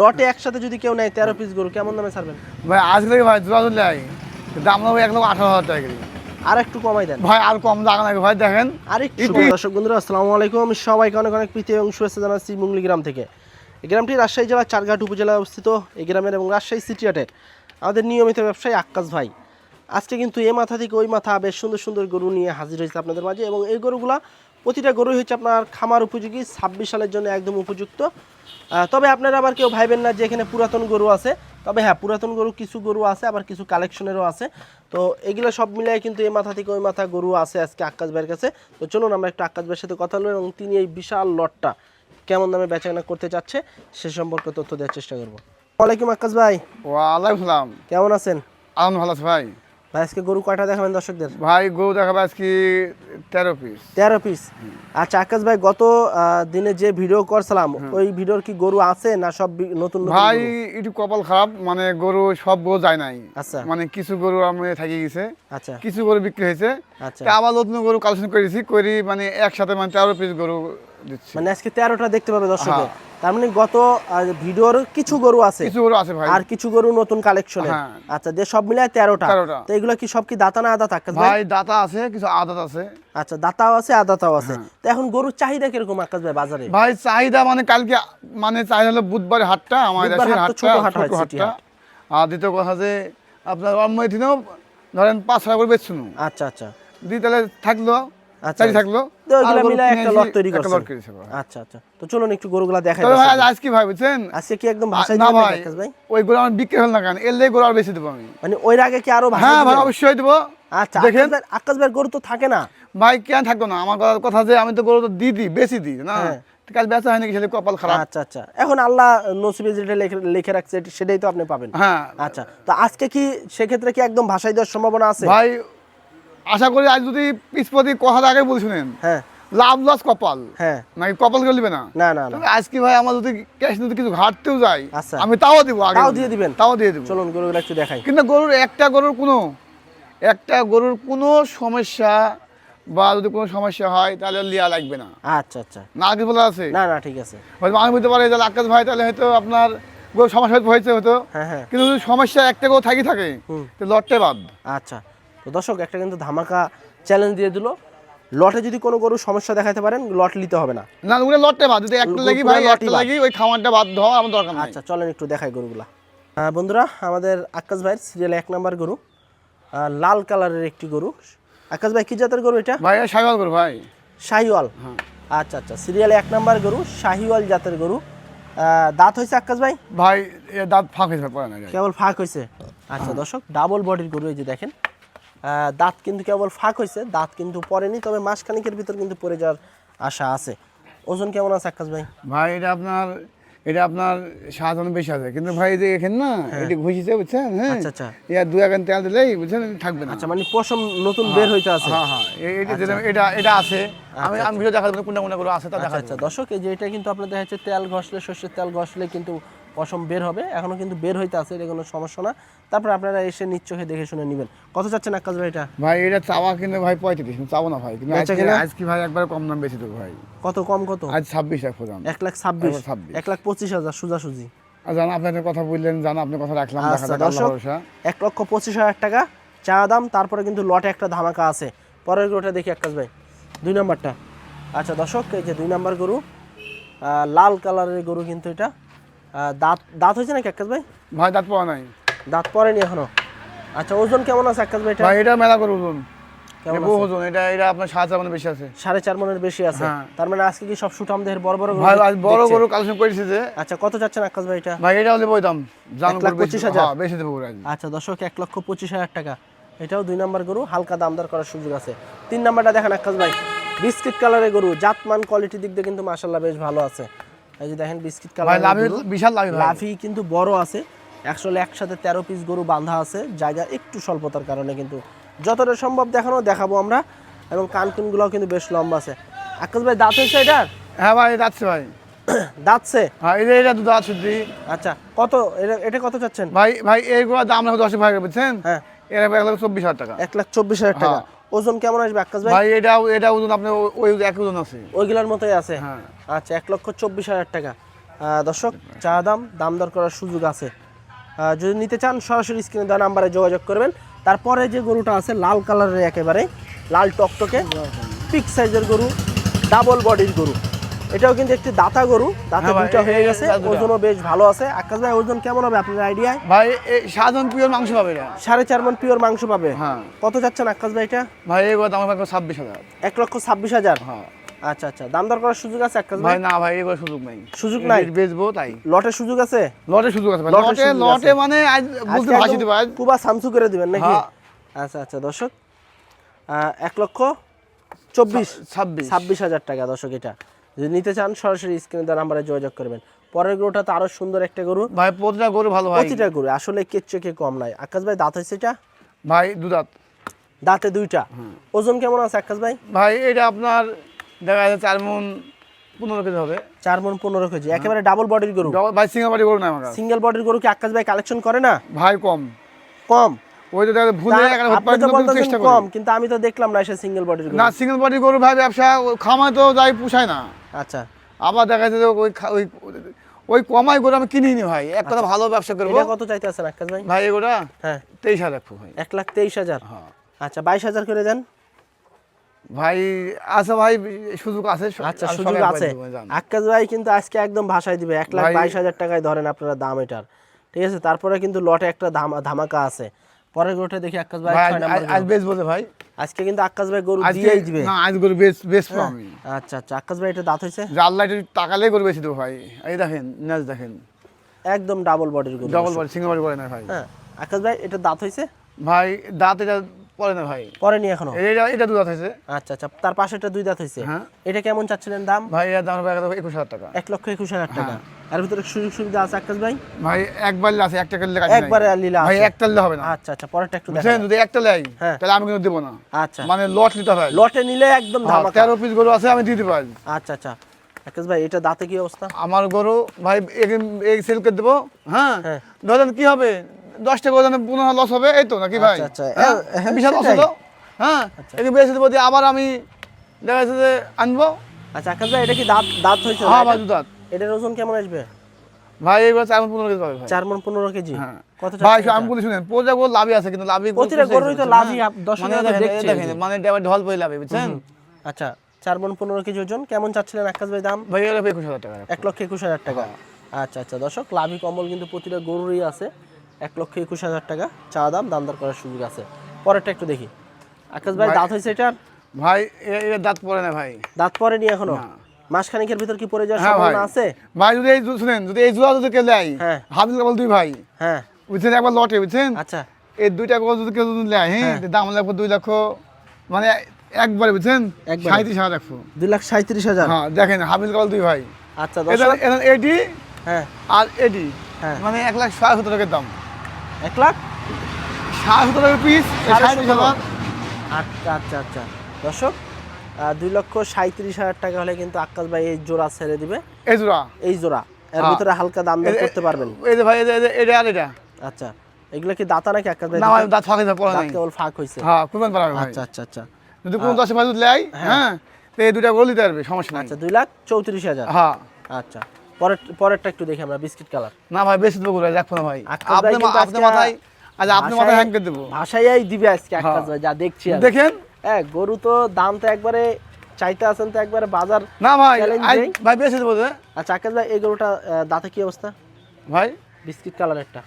লটে একসাথে যদি কেউ নেয় তেরো পিস গরু কেমন দামে ছাড়বেন? ভাই আজকে ভাই জোড়া ধরলাই দাম নেব এক লক্ষ আঠারো হাজার টাকা। আর একটু কমাই দেন। ভাই আর কম জায়গা নাকি ভাই দেখেন। আর একটু দর্শক বন্ধুরা আসসালামু আলাইকুম। সবাইকে অনেক অনেক প্রীতি এবং শুভেচ্ছা জানাচ্ছি মুঙ্গলি গ্রাম থেকে। এই গ্রামটি রাজশাহী জেলার চারঘাট উপজেলায় অবস্থিত। এই গ্রামের এবং রাজশাহী সিটি হাটের আমাদের নিয়মিত ব্যবসায়ী আক্কাস ভাই। আজকে কিন্তু এ মাথা থেকে ওই মাথা বেশ সুন্দর সুন্দর গরু নিয়ে হাজির হয়েছে আপনাদের মাঝে এবং এই গরুগুলা প্রতিটা গরুই হচ্ছে আপনার খামার উপযোগী ছাব্বিশ সালের জন্য একদম উপযুক্ত। তবে আপনারা আবার কেউ ভাইবেন না যে এখানে পুরাতন গরু আছে। তবে হ্যাঁ পুরাতন গরু কিছু গরু আছে আবার কিছু কালেকশনেরও আছে। তো এগুলো সব মিলিয়ে কিন্তু এই মাথা থেকে ওই মাথা গরু আছে আজকে আকাশ ভাইয়ের কাছে। তো চলুন আমরা একটু আকাশ ভাইয়ের সাথে কথা বলব এবং তিনি এই বিশাল লটটা কেমন দামে বেচাকেনা করতে চাচ্ছে সে সম্পর্কে তথ্য দেওয়ার চেষ্টা করব। ওয়ালাইকুম আকাশ ভাই। ওয়ালাইকুম কেমন আছেন? আলহামদুলিল্লাহ ভাই। ভাই আজকে গরু কয়টা দেখাবেন দর্শকদের? ভাই গরু দেখাবে আজকে তেরো পিস তেরো পিস আচ্ছা আকাশ ভাই গত দিনে যে ভিডিও করছিলাম ওই ভিডিওর কি গরু আছে না সব নতুন ভাই? একটু কপাল খারাপ মানে গরু সব গরু যায় নাই। আচ্ছা। মানে কিছু গরু আমি থাকি গেছে। আচ্ছা। কিছু গরু বিক্রি হয়েছে। আচ্ছা। আবার নতুন গরু কালেকশন করেছি করি মানে একসাথে মানে তেরো পিস গরু দিচ্ছি। মানে আজকে তেরোটা দেখতে পাবে দর্শকে হ্যাঁ। তার মানে গত ভিডিওর কিছু গরু আছে। কিছু গরু আছে ভাই। আর কিছু গরু নতুন কালেকশনে হ্যাঁ। আচ্ছা যে সব মিলায় তেরোটা। তো এগুলো কি সব কি দাতা না আদা আকাশ ভাই দাতা আছে কিছু আদাত আছে। আচ্ছা দাতাও আছে আদাতাও আছে। হ্যাঁ। তো এখন গরুর চাহিদা কীরকম আকাশ ভাই বাজারে? ভাই চাহিদা মানে কালকে মানে চাহিদা হলো বুধবার হাটটা হাটটা ছোট হাট হাটটা। আর দ্বিতীয় কথা যে আপনার অন্য দিনেও ধরেন পাঁচ ছয় করে বেচছুন। আচ্ছা আচ্ছা। দিয়ে তাহলে থাকল আচ্ছা। থাকল? একটা লট তৈরি করেছে। আচ্ছা আচ্ছা। তো চলুন একটু গরুগুলা দেখাই ভাই আজ দর্শকদের। আজ কি ভাই বুঝছেন? আজকে কি একদম ভাষায় না ভাই ওই গরু আমার বিক্রি হল না কেন? এলে গরু আর বেশি দেবো আমি। মানে ওই আগে কি আরও হ্যাঁ ভাই অবশ্যই দেবো। আচ্ছা দেখেন। আকাশ ভাই- গরু তো থাকে না। ভাই কেন থাকতো না? আমার কথা যে আমি তো গরু তো দিই দিই বেশি দিই না? হ্যাঁ। কাল বেচা হয়নি সেটা কপাল খারাপ। আচ্ছা আচ্ছা। এখন আল্লাহ নসিবে যেটা লিখে- লিখে রাখছে সেটাই তো আপনি পাবেন। হ্যাঁ। আচ্ছা তো আজকে কি সেক্ষেত্রে কি একদম ভাষায় দেওয়ার সম্ভাবনা আছে? ভাই আশা করি আজ যদি পিসপতি কথাটা আগে বলে শুনেন। হ্যাঁ। লাভ লস কপাল। হ্যাঁ। নাকি কপাল গলিবে না? না না না। আজকে ভাই আমার যদি ক্যাশ যদি কিছু ঘাটতেও যায় আচ্ছা। আমি তাও দিব আগে তাও দিয়ে দিবেন? তাও দিয়ে দিব। চলুন গরুগুলো একটু দেখাই। কিন্তু গরুর একটা গরুর কোনো একটা গরুর কোনো সমস্যা বা যদি কোনো সমস্যা হয় তাহলে লিয়া লাগবে না। আচ্ছা আচ্ছা। না আগে বলা আছে? না না ঠিক আছে। আমি বলতে পারি তাহলে আকাশ ভাই তাহলে হয়তো আপনার গরুর সমস্যা হয়তো হয়েছে হয়তো। হ্যাঁ হ্যাঁ। কিন্তু যদি সমস্যা একটা গরু থাকি থাকে হুম। তো লটটা বাদ আচ্ছা। তো দর্শক একটা কিন্তু ধামাকা চ্যালেঞ্জ দিয়ে দিল। লটে যদি কোনো গরু সমস্যা দেখাতে পারেন লট নিতে হবে না। না ওগুলো লটটা বাদ যদি একটা লাগি ভাই একটা লাগি ওই খামারটা বাদ দেওয়া আমার দরকার নাই। আচ্ছা চলেন একটু দেখাই গরুগুলা। বন্ধুরা আমাদের আকাশ ভাইয়ের সিরিয়াল এক নাম্বার গরু লাল কালারের একটি গরু। আকাশ ভাই কি জাতের গরু এটা? ভাই সাইবাল করো ভাই। শাহিওয়াল। হ্যাঁ। আচ্ছা আচ্ছা সিরিয়ালে এক নাম্বার গরু শাহিওয়াল জাতের গরু। দাঁত হয়েছে আকাশ ভাই? ভাই দাঁত ফাঁক হয়েছে কেবল ফাঁক হয়েছে। আচ্ছা দর্শক ডাবল বডির গরু এই যে দেখেন। দাঁত কিন্তু কেবল ফাঁক হয়েছে দাঁত কিন্তু পড়েনি তবে মাসখানিকের ভিতর কিন্তু পড়ে যাওয়ার আশা আছে। ওজন কেমন আছে আকাশ ভাই? ভাই এটা আপনার এটা আপনার অনেক বেশি আছে কিন্তু ভাই এই যে এখানে না এটা ঘুষিছে বুঝছেন? হ্যাঁ। আচ্ছা, আচ্ছা। ইয়া দু এখন তেল দিলেই বুঝছেন? থাকবে না। আচ্ছা মানে পশম নতুন বের হইতে আছে। হ্যাঁ হ্যাঁ। এটা যেটা- এটা এটা আছে। আমি আমি ভিডিও দেখাবো কোনটা কোনটা করে আছে তা আচ্ছা দেখা আচ্ছা। দর্শক এই যে এটা কিন্তু আপনার দেখা যাচ্ছে তেল ঘষলে সর্ষের তেল ঘষলে কিন্তু পশম বের হবে এখনও কিন্তু বের হইতে আছে এটা কোনো সমস্যা না। তারপর আপনারা এসে নিজ চোখে দেখে শুনে নেবেন। কত চাচ্ছেন আকাশ ভাই এটা? ভাই এটা চাওয়া কিন্তু ভাই পঁয়ত্রিশ চাবো না ভাই। কিন্তু আজকে ভাই একবার কম দাম বেশি দেবো ভাই। কত কম কত? আজ ছাব্বিশ দাম এক লাখ ছাব্বিশ। 26 এক লাখ পঁচিশ হাজার সোজাসুজি। জান আপনাদের কথা বললেন জান আপনার কথা রাখলাম আচ্ছা এক লক্ষ পঁচিশ হাজার টাকা চা দাম তারপরে কিন্তু লটে একটা ধামাকা আছে। পরের গরুটা দেখি আকাশ ভাই। দুই নাম্বারটা। আচ্ছা দর্শক এই যে দুই নাম্বার গরু আহ, লাল কালারের গরু কিন্তু এটা। দাঁত দাঁত হয়েছে নাকি আকাশ ভাই? ভাই দাঁত পাওয়া নাই। দাঁত পড়েনি এখনও? আচ্ছা ওজন কেমন আছে আকাশ ভাই এটা? ভাই এটা মেলা করে ওজন। বহু ওজন এটা এটা আপনার সাত হাজার বেশি আছে। সাড়ে চার মনের বেশি আছে। হ্যাঁ। তার মানে আজকে কি সব সুটাম দেহের বড় বড় ভাই আজ বড় কালেকশন করেছে যে। আচ্ছা কত যাচ্ছেন আকাশ ভাই এটা? ভাই এটা হলে বই দাম জানো এক লাখ গরু বেশি- পঁচিশ হাজার? বেশি দেবো আচ্ছা দর্শক এক লক্ষ পঁচিশ হাজার টাকা। এটাও দুই নাম্বার গরু হালকা দামদার করার সুযোগ আছে। তিন নাম্বারটা দেখেন আকাশ ভাই। বিস্কিট কালারের গরু জাতমান কোয়ালিটির দিক দিয়ে কিন্তু মাসাল্লাহ বেশ ভালো আছে। এই যে দেখেন বিস্কিট ভাই কালার বিশাল লাভি কিন্তু বড় আছে। আসলে একসাথে তেরো পিস গরু বাঁধা আছে। জায়গা একটু স্বল্পতার কারণে কিন্তু যতটা সম্ভব দেখানো দেখাবো আমরা। এবং কানকুনগুলোও কিন্তু বেশ লম্বা আছে। আকাশ ভাই দাঁত হয়েছে এটার? হ্যাঁ ভাই যাচ্ছে ভাই। দাঁতছে? হ্যাঁ এটা এটা দুধ আছে আচ্ছা কত? এটা এটা কত চাচ্ছেন? ভাই ভাই এইগুলো দাম রাখো দশ ভাই বুঝছেন হ্যাঁ। এর এক লাখ চব্বিশ হাজার টাকা। এক লাখ চব্বিশ হাজার টাকা। হ্যাঁ। ওজন কেমন আসবে আকাশ ভাই? ভাই এটা এটা ওজন আপনি ওই এক ওজন আছে। ওইগুলোর মতোই আছে? হ্যাঁ। আচ্ছা এক লক্ষ চব্বিশ হাজার টাকা। দর্শক চা দাম দাম দর করার সুযোগ আছে। যদি নিতে চান সরাসরি স্ক্রিনে দেওয়া নাম্বারে যোগাযোগ করবেন। তারপরে যে গরুটা আছে লাল কালারের একেবারে লাল টকটকে পিক সাইজের গরু ডাবল বডির গরু। এটাও কিন্তু একটি দাতা গরু দাঁতে হ্যাঁ দুইটা হয়ে গেছে। ওজনও বেশ ভালো আছে। আকাশ ভাই ওজন কেমন হবে আপনার আইডিয়ায় ভাই এই সাধারণ পিওর মাংস পাবে এটা। সাড়ে চার মন পিওর মাংস পাবে। হ্যাঁ। কত যাচ্ছেন আকাশ ভাই এটা? ভাই এগুলো দাম পাবে ছাব্বিশ হাজার। এক লক্ষ ছাব্বিশ হাজার? হ্যাঁ। আচ্ছা আচ্ছা। দাম দর করার সুযোগ আছে আকাশ ভাই? না ভাই এগুলো সুযোগ নাই। সুযোগ নাই? বেচবো তাই। লটের সুযোগ আছে? লটে সুযোগ আছে লটে লটে লটে। মানে আজ ভাসি একদম দেবো আজ। কুবা সামসু করে দিবেন নাকি। আচ্ছা আচ্ছা দর্শক। এক লক্ষ চব্বিশ। ছাব্বিশ। ছাব্বিশ হাজার টাকা দর্শক এটা। যদি নিতে চান সরাসরি স্ক্রিনে দেওয়া নাম্বারে যোগাযোগ করবেন। পরের গরুটা তো আরও সুন্দর একটা গরু। ভাই প্রতিটা গরু ভালো ভাই। প্রতিটা গরু আসলে কের চেকে কম নাই। আকাশ ভাই দাঁত হয়েছে এটা? ভাই দু দাঁত। দাঁতে দুইটা। ওজন কেমন আছে আকাশ ভাই? ভাই এটা আপনার দেখা যাচ্ছে চার মন পনেরো কেজি হবে। চার মন পনেরো কেজি। একেবারে ডাবল বডির গরু? ডবল- ভাই সিঙ্গা বাড়ি গরু না আমার সিঙ্গেল বডির গরু কি আকাশ ভাই কালেকশন করে না? ভাই কম। কম? ওই তো ভুলে তা একটা আপনি তো উৎপাদন করতে বলতেছেন চেষ্টা কম কিন্তু আমি তো দেখলাম না সে সিঙ্গেল বডির না সিঙ্গেল বডি গরু ভাই ব্যবসা খামায় তো যাই পুষায় না। আচ্ছা। আবার দেখা যাচ্ছে ওই ওই ওই কমাই গরু আমি কিনিনি ভাই। এক কথা ভালো ব্যবসা করব কত চাইতে আছেন আকাশ ভাই? ভাই এগুলা হ্যাঁ। তেইশ হাজার ভাই এক লাখ তেইশ হাজার? আচ্ছা বাইশ হাজার করে দেন। ভাই আছে ভাই সুযোগ আছে আচ্ছা সুযোগ আছে। আকাশ ভাই কিন্তু আজকে একদম ভাষায় দিবে এক লাখ বাইশ হাজার টাকায় ধরেন আপনারা দাম এটার। ঠিক আছে? তারপরে কিন্তু লটে একটা ধামাকা আছে। পরের গরুটা দেখি আকাশ ভাই আজ- বেচবো ভাই। আজকে কিন্তু আকাশ ভাই গরু দিয়েই দিবে। না আজ গরু বেচ বেচবো আমি। আচ্ছা আচ্ছা আকাশ ভাই এটা দাঁত হয়েছে? যে আল্লাহ এটা তাকালেই গরু বেশি দেবো ভাই। এই দেখেন নাজ দেখেন। একদম ডাবল বডির গরু ডবল বডি সিঙ্গেল বাড়ি করে না ভাই। হ্যাঁ আকাশ ভাই এটা দাঁত হয়েছে? ভাই দাঁত এটা পড়ে না ভাই। পরেনি এখনও? এটা দাঁত হয়েছে। আচ্ছা আচ্ছা তার দুই দাঁত হয়েছে। হ্যাঁ। এটা কেমন চাচ্ছিলেন দাম? ভাই এর দাম হবে একুশ হাজার টাকা। এক লক্ষ একুশ হাজার টাকা। হ্যাঁ। এর ভিতরে সুযোগ সুবিধা আছে আকাশ ভাই? ভাই একবার আছে একটা করলে কাজ একবারে লীলা ভাই। একটা হবে না। আচ্ছা আচ্ছা পরেরটা একটু দেখেন যদি একটা লাই হ্যাঁ। তাহলে আমি কিন্তু দেবো না। আচ্ছা। মানে লট নিতে হবে লটে নিলে একদম ধামাকা। পিস গরু আছে আমি দিতে পারি আচ্ছা আচ্ছা। আকাশ ভাই এটা দাঁতে কি অবস্থা? আমার গরু ভাই এই সেল করে দেবো। হ্যাঁ। হ্যাঁ। ধরেন কি হবে? দশটা গরু জানে পনেরো লস হবে এই তো নাকি ভাই? আচ্ছা, আচ্ছা। হ্যাঁ? হ্যাঁ, হ্যাঁ, বিশাল লস হলো। হ্যাঁ? একে বেশি দেবো আবার আমি দেখা যাচ্ছে যে আনব। আচ্ছা আকাশ ভাই এটা কি দাঁত দাঁত হয়েছে হ্যাঁ এটা? ভাই দুধাত এটার ওজন কেমন আসবে? ভাই এইবার চার মণ পনেরো কেজি পাবে ভাই। চার মন পনেরো কেজি? হ্যাঁ। কত ভাই আমি বলি শুনেন প্রতিটা গরু লাভই আছে কিন্তু লাভই প্রতিটা গরুই তো লাভই, মানে দেখেন, এই এই। মানে এটা ঢল পড়ে লাভে বুঝছেন? আচ্ছা চার মন পনেরো কেজি ওজন কেমন চাচ্ছিলেন আকাশ ভাই দাম? ভাই একুশ হাজার টাকা। এক লক্ষ একুশ হাজার টাকা। আচ্ছা আচ্ছা দর্শক লাভি কম্বল কিন্তু প্রতিটা গরুরই আছে। এক লক্ষ একুশ হাজার টাকা চা দাম দাম দর করার সুযোগ আছে। পরেরটা একটু দেখি। আকাশ ভাই দাঁত হয়েছে এটার? ভাই এর দাঁত পড়ে না ভাই। দাঁত পরেনি এখনও? মাসখানিকের ভিতর কি পড়ে যাওয়ার হ্যাঁ সম্ভাবনা আছে? ভাই যদি এই শুনেন যদি এই জোড়া যদি কেউ নেয় হ্যাঁ। কেবল দুই ভাই। হ্যাঁ। বুঝছেন একবার লটে বুঝছেন? আচ্ছা। এই দুইটা গরু যদি কেউ যদি নেয় হ্যাঁ হ্যাঁ। দাম লাগবে দুই লক্ষ মানে একবারে বুঝছেন। সাঁত্রিশ হাজার রাখব দুই লাখ সাঁত্রিশ হাজার? হ্যাঁ দেখেন হাবিল কেবল দুই ভাই। আচ্ছা এটা এটা হ্যাঁ। আর এডি হ্যাঁ। মানে এক লাখ সাড়ে সত্তর টাকার দাম। এক লাখ? টাকা পিস আচ্ছা আচ্ছা আচ্ছা। দর্শক দুই লক্ষ সাঁত্রিশ হাজার টাকা হলে কিন্তু আকাশ ভাই এই জোড়া ছেড়ে দিবে। এই জোড়া? এই জোড়া। এর হ্যাঁ। ভিতরে হালকা দাম দর করতে পারবেন। এই যে ভাই এই যে- এটা আর এটা? আচ্ছা। এগুলো কি দাতা নাকি আকাশ ভাই? না দাঁত ফাঁকে পড়ে নাই। কেবল ফাঁক হয়েছে। হ্যাঁ কুরবান পারা ভাই। আচ্ছা আচ্ছা আচ্ছা। যদি কোনো দশে লেয় হ্যাঁ। তো এই দুইটা গরু দিতে পারবে সমস্যা নাই। আচ্ছা দুই লাখ চৌত্রিশ হাজার। হ্যাঁ। আচ্ছা। পরের পরেরটা একটু দেখি আমরা বিস্কিট কালার। না ভাই বেশি দেবো গরু দেখো না ভাই। আপনি আপনি মাথায় আচ্ছা আপনি মাথায় হ্যাং করে দেবো। ভাষাই দিবে আজকে আকাশ হ্যাঁ। ভাই যা দেখছি। দেখেন। হ্যাঁ গরু তো দাম তো একবারে চাইতে আছেন তো একবারে বাজার না ভাই। ভাই বেশি দেবো আচ্ছা আকাশ ভাই এই গরুটা দাঁতে কি অবস্থা? ভাই। বিস্কিট কালার একটা।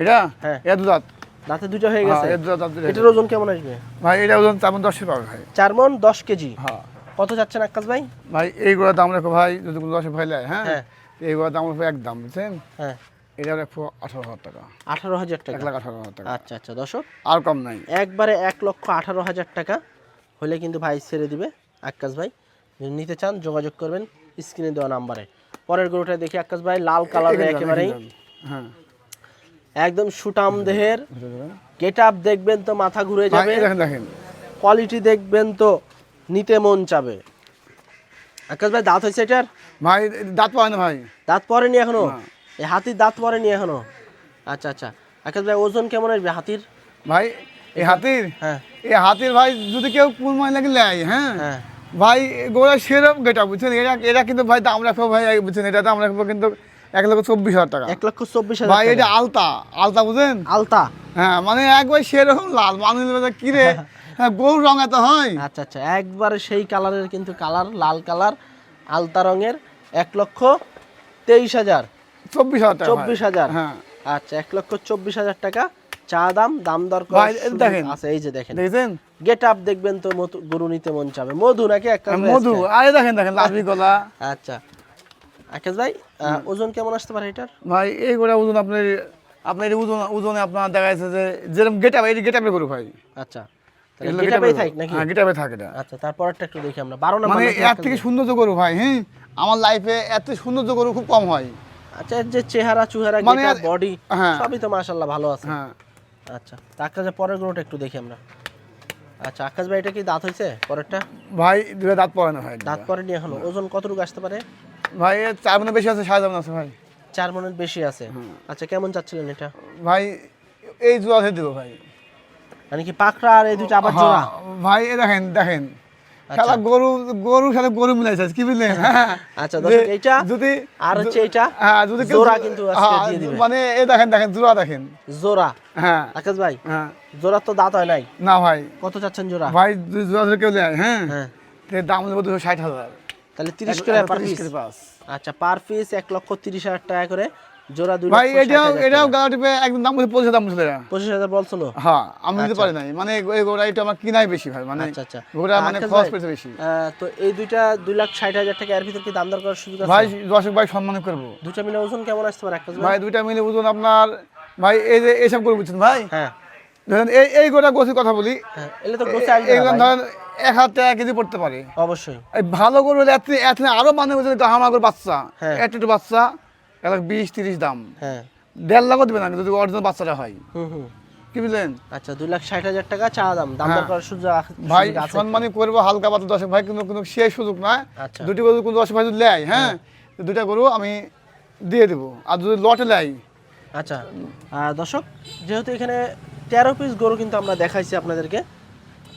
এটা? হ্যাঁ। এটা দু দাঁত দাঁতে দুটো হয়ে হ্যাঁ গেছে। এটার ওজন কেমন আসবে? ভাই এটা ওজন তেমন দশে পাবে ভাই। চার মন দশ কেজি। হ্যাঁ। কত যাচ্ছেন আকাশ ভাই? ভাই এইগুলোর দাম রাখো ভাই যদি কোনো দশে ভাই লেয় হ্যাঁ? হ্যাঁ। এইগুলোর দাম রাখব এক দাম বুঝছেন? হ্যাঁ। এটা রাখব আঠারো হাজার টাকা। আঠারো হাজার এক টাকা লাখ আঠারো হাজার টাকা। আচ্ছা আচ্ছা দর্শক। আর কম নাই। একবারে এক লক্ষ আঠারো হাজার টাকা হলে কিন্তু ভাই ছেড়ে দিবে আকাশ ভাই। যদি নিতে চান যোগাযোগ করবেন স্ক্রিনে দেওয়া নাম্বারে। পরের গরুটা দেখি আকাশ ভাই লাল কালারের একেবারেই। হ্যাঁ। একদম সুটাম দেহের। গেট আপ দেখবেন তো মাথা ঘুরে যাবে। দেখেন কোয়ালিটি দেখবেন তো। নিতে মন চাবে। আকাশ ভাই দাঁত হয়েছে এটার? ভাই দাঁত পায় না ভাই। দাঁত পরেনি এখনও? এই হাতির দাঁত পরেনি এখনও? আচ্ছা আচ্ছা। আকাশ ভাই ওজন কেমন আসবে হাতির? ভাই এই হাতির? হ্যাঁ। এই হাতির ভাই যদি কেউ কুরবানি লাগে লেয় হ্যাঁ? হ্যাঁ। ভাই গোড়া সেরকম গেটা বুঝছেন? এরা এরা কিন্তু ভাই দাম রাখব ভাই বুঝছেন? এটা দাম রাখব কিন্তু এক লক্ষ চব্বিশ হাজার টাকা। এক লক্ষ চব্বিশ হাজার ভাই এটা। আলতা। আলতা বুঝেন আলতা। হ্যাঁ মানে একবার সেরকম লাল। মানুষ বলে, কি রে হ্যাঁ গরু রঙ এত হয়। আচ্ছা আচ্ছা একবারে সেই কালারের কিন্তু কালার লাল কালার আলতা রঙের এক লক্ষ তেইশ হাজার। চব্বিশ হাজার চব্বিশ হাজার। হ্যাঁ। আচ্ছা এক লক্ষ চব্বিশ হাজার টাকা চা দাম দাম দর দেখেন। আছে এই যে দেখেন। দেখেছেন? গেট আপ দেখবেন তো গরু নিতে মন চাবে। মধু নাকি একটা মধু। আরে দেখেন দেখেন লাভি গলা। আচ্ছা। আকাশ ভাই ওজন কেমন আসতে পারে এটার? ভাই এই গোড়া ওজন আপনার আপনার ওজন ওজনে আপনার দেখা যাচ্ছে যে যেরকম গেট আপ এই গেট আপে গরু ভাই। আচ্ছা। হ্যাঁ আচ্ছা তারপরটা একটু দেখি আমরা। বারো নম্বর মানে এর থেকে ভাই? গরু ভাই হ্যাঁ? আমার লাইফে এত সুন্দর গরু খুব কম হয়। আচ্ছা যে চেহারা চুহারা মানে বডি হ্যাঁ। সবই তো মাশাআল্লাহ ভালো আছে। হ্যাঁ। আচ্ছা তা পরের গরুটা একটু দেখি আমরা। আচ্ছা আকাশ ভাই এটা কি দাঁত হয়েছে পরেরটা? ভাই দুটো দাঁত পড়ে না ভাই দাঁত পরেনি এখনও। ওজন কতটুকু আসতে পারে? ভাই চার মনে বেশি আছে সাড়ে আছে ভাই। চার মনের বেশি আছে। আচ্ছা কেমন চাচ্ছিলেন এটা? ভাই এই ধরে দেবো ভাই। মানে কি পাকড়া আর এই দুটো আবার জোড়া? হ্যাঁ, ভাই দেখেন দেখেন। আচ্ছা। খেলা গরু গরুর সাথে গরু মিলাইছে কি বুঝলেন? হ্যাঁ। আচ্ছা, দর্শক, এইটা যদি আর হচ্ছে এইটা হ্যাঁ যদি জোড়া কিন্তু আজকে হ্যাঁ, দিয়ে। মানে এই দেখেন দেখেন জোড়া দেখেন। জোড়া? হ্যাঁ। আকাশ ভাই হ্যাঁ। জোড়ার তো দাঁত হয় নাই? না ভাই। কত চাচ্ছেন জোড়া? ভাই জোড়া ধরে কেউ নেয় হ্যাঁ? হ্যাঁ। দাম দেবো দুশো ষাট হাজার। তাহলে তিরিশ করে পার পিস। আচ্ছা পার পিস এক লক্ষ তিরিশ হাজার টাকা করে। জোড়া দুই ভাই এটাও এটাও টাকা। টিপে একদম দাম বলছে পঁচিশ দাম বলছিল পঁচিশ হাজার বলছিল হ্যাঁ আমি দিতে পারি নাই। মানে এই গোড়া এটা আমার কিনাই বেশি ভাই মানে আচ্ছা আচ্ছা। গোড়া মানে খরচ ভাই, বেশি। তো এই দুইটা দুই লাখ ষাট হাজার টাকা এর ভিতর কি দাম দর করার সুযোগ আছে? ভাই দর্শক ভাই সম্মান করব। দুইটা মিলে ওজন কেমন আসতে পারে ভাই? ভাই দুইটা মিলে বুঝুন আপনার ভাই এই যে এইসব করে বুঝছেন ভাই? হ্যাঁ। ধরেন এই এই গোটা গোছির কথা বলি। হ্যাঁ এলে তো গোছে আসবে এগুলো ধরেন এক হাজার টাকা কেজি পড়তে পারে। অবশ্যই। ভালো গরু এত এত আরও মানে বাচ্চা। হ্যাঁ। একটু বাচ্চা। এক লাখ বিশ তিরিশ দাম। হ্যাঁ। দেড় লাখও দেবে না যদি অরিজিনাল বাচ্চাটা হয়। কি বুঝলেন? আচ্ছা দুই লাখ ষাট হাজার টাকা চা দাম। দাম হ্যাঁ। করার সুযোগ ভাই সম্মানই করব হালকা পাতলা দর্শক ভাই কিন্তু কোনো শেষ সুযোগ না আচ্ছা। দুটি গরু কোনো দর্শক ভাই যদি লেয় হ্যাঁ দুইটা গরু আমি দিয়ে দেবো। আর যদি লটে লেয়। আচ্ছা দর্শক যেহেতু এখানে তেরো পিস গরু কিন্তু আমরা দেখাইছি আপনাদেরকে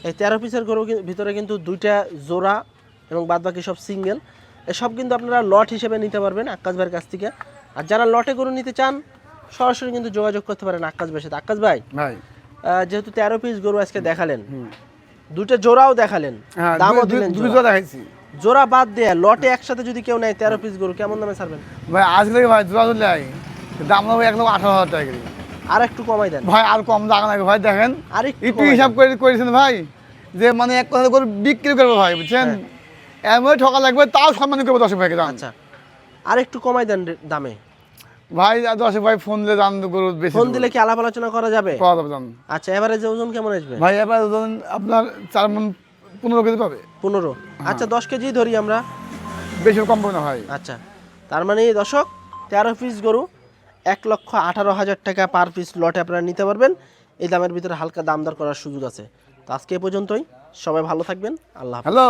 এই তেরো পিসের গরু ভিতরে কিন্তু দুইটা জোড়া এবং বাদবাকি সব সিঙ্গেল এসব কিন্তু আপনারা লট হিসেবে নিতে পারবেন আকাশ ভাইয়ের কাছ থেকে। আর যারা লটে গরু নিতে চান সরাসরি কিন্তু যোগাযোগ করতে পারেন আকাশ ভাইয়ের সাথে। আকাশ ভাই যেহেতু তেরো পিস গরু আজকে দেখালেন দুইটা জোড়াও দেখালেন হ্যাঁ দামও দিলেন জোড়া। জোড়া দেখাইছি। জোড়া বাদ দেয়া লটে একসাথে যদি কেউ নেয় তেরো পিস গরু কেমন দামে ছাড়বেন? ভাই আজকে ভাই জোড়া লেয় দাম নেব এক লক্ষ আঠারো হাজার টাকা আর একটু কমাই দেন। ভাই আর কম দাগ নাকি ভাই দেখেন। আর একটু একটু হিসাব করে করেছেন ভাই যে মানে এক কথা করে বিক্রি করব ভাই বুঝছেন? এমন ঠকা লাগবে তাও সম্মান করব দর্শক ভাইকে দাম আচ্ছা আর একটু কমাই দেন দামে। ভাই দর্শক ভাই ফোন দিলে দাম গরু বেশি ফোন দিলে কি আলাপ আলোচনা করা যাবে? পাওয়া যাবে দাম। আচ্ছা এবারে যে ওজন কেমন আসবে? ভাই এবার ধরুন আপনার চার মন পনেরো কেজি পাবে। পনেরো। আচ্ছা দশ কেজি ধরি আমরা। বেশি কম না ভাই। আচ্ছা তার মানে দশক তেরো পিস গরু এক লক্ষ আঠারো হাজার টাকা পার পিস লটে আপনারা নিতে পারবেন। এই দামের ভিতরে হালকা দাম দর করার সুযোগ আছে। তো আজকে এ পর্যন্তই। সবাই ভালো থাকবেন। আল্লাহ। হ্যালো।